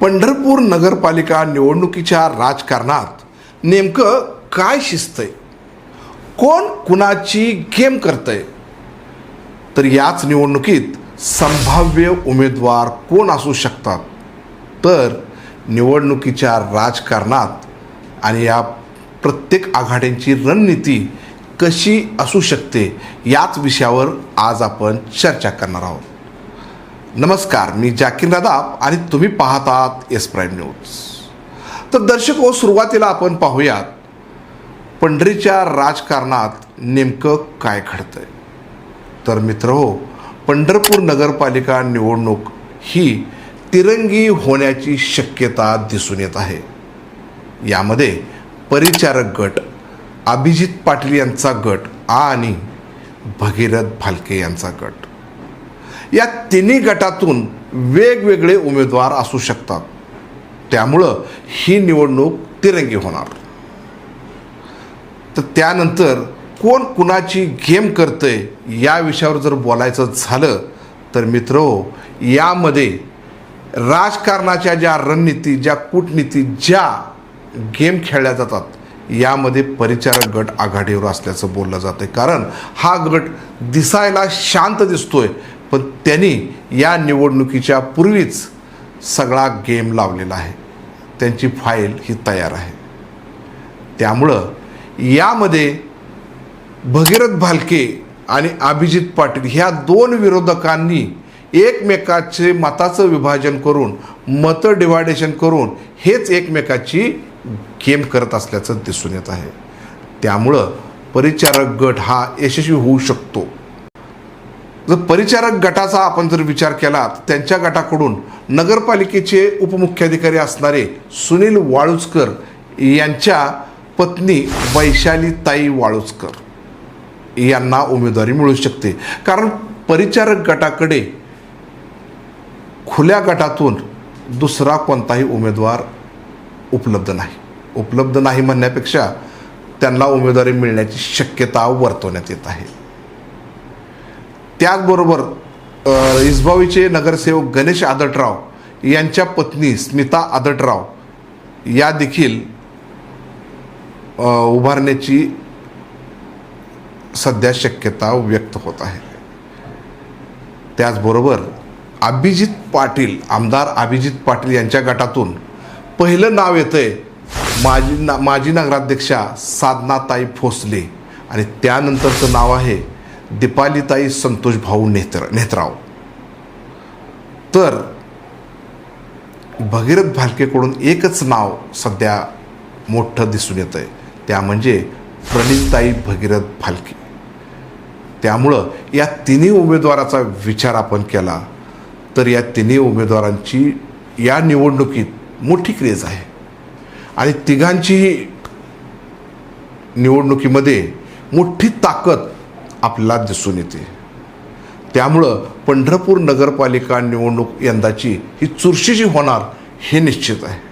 पंढरपूर नगरपालिका निवडणुकीच्या राजकारणात नेमकं काय शिस्तय? कोण कुणाची गेम करतंय? तर याच निवडणुकीत संभाव्य उमेदवार कोण असू शकतात? तर निवडणुकीच्या राजकारणात आणि या प्रत्येक आघाड्यांची रणनीती कशी असू शकते याच विषयावर आज आपण चर्चा करणार आहोत. नमस्कार मी जाकीर नदाब आणि तुम्ही पाहतात एस प्राईम न्यूज तर दर्शक हो सुरुवातीला आपण पाहूयात पंढरीच्या राजकारणात नेमकं काय घडतंय. तर मित्र हो पंढरपूर नगरपालिका निवडणूक ही तिरंगी होण्याची शक्यता दिसून येत आहे. यामध्ये परिचारक गट अभिजित पाटील यांचा गट आणि भगीरथ भालके यांचा गट. या तिन्ही गटातून वेगवेगळे उमेदवार असू शकतात. त्यामुळं ही निवडणूक तिरंगी होणार. तर त्यानंतर कोण कुणाची गेम करतंय या विषयावर जर बोलायचं झालं तर मित्र यामध्ये राजकारणाच्या ज्या रणनीती ज्या कूटनीती ज्या गेम खेळल्या जातात यामध्ये परिचारक गट आघाडीवर असल्याचं बोललं जातं कारण हा गट दिसायला शांत दिसतोय. पण त्यांनी या निवडणुकीच्या पूर्वीच सगळा गेम लावलेला आहे. त्यांची फाईल ही तयार आहे. त्यामुळं यामध्ये भगीरथ भालके आणि अभिजित पाटील ह्या दोन विरोधकांनी एकमेकाचे मताचं विभाजन करून मतं डिवायडेशन करून हेच एकमेकाची गेम करत असल्याचं दिसून येत आहे. त्यामुळं परिचारक गट हा यशस्वी होऊ शकतो. जर परिचारक गटाचा आपण जर विचार केला त्यांच्या गटाकडून नगरपालिकेचे उपमुख्याधिकारी असणारे सुनील वाळुचकर यांच्या पत्नी वैशालीताई वाळुचकर यांना उमेदवारी मिळू शकते. कारण परिचारक गटाकडे खुल्या गटातून दुसरा कोणताही उमेदवार उपलब्ध नाही. उपलब्ध नाही म्हणण्यापेक्षा त्यांना उमेदवारी मिळण्याची शक्यता वर्तवण्यात येत आहे. त्याचबरोबर अ, इसबावीचे नगरसेवक गणेश आदटराव यांच्या पत्नी स्मिता आदटराव या देखील उभारण्याची सध्या शक्यता व्यक्त होत आहे. त्याचबरोबर अभिजित पाटील आमदार अभिजित पाटील यांच्या गटातून पहिलं नाव येतंय माजी ना माजी नगराध्यक्षा साधनाताई भोसले. आणि त्यानंतरचं नाव आहे दीपालीताई संतोष भाऊ नेत्र नेत्राव. तर भगीरथ भालकेकडून एकच नाव सध्या मोठं दिसून येतं आहे त्या म्हणजे प्रणितताई भगीरथ भालके. त्यामुळं या तिन्ही उमेदवाराचा विचार आपण केला तर या तिन्ही उमेदवारांची या निवडणुकीत मोठी क्रेज आहे. आणि तिघांचीही निवडणुकीमध्ये मोठी ताकद आपल्याला दिसून येते. त्यामुळं पंढरपूर नगरपालिका निवडणूक यंदाची ही चुरशीची होणार हे निश्चित आहे.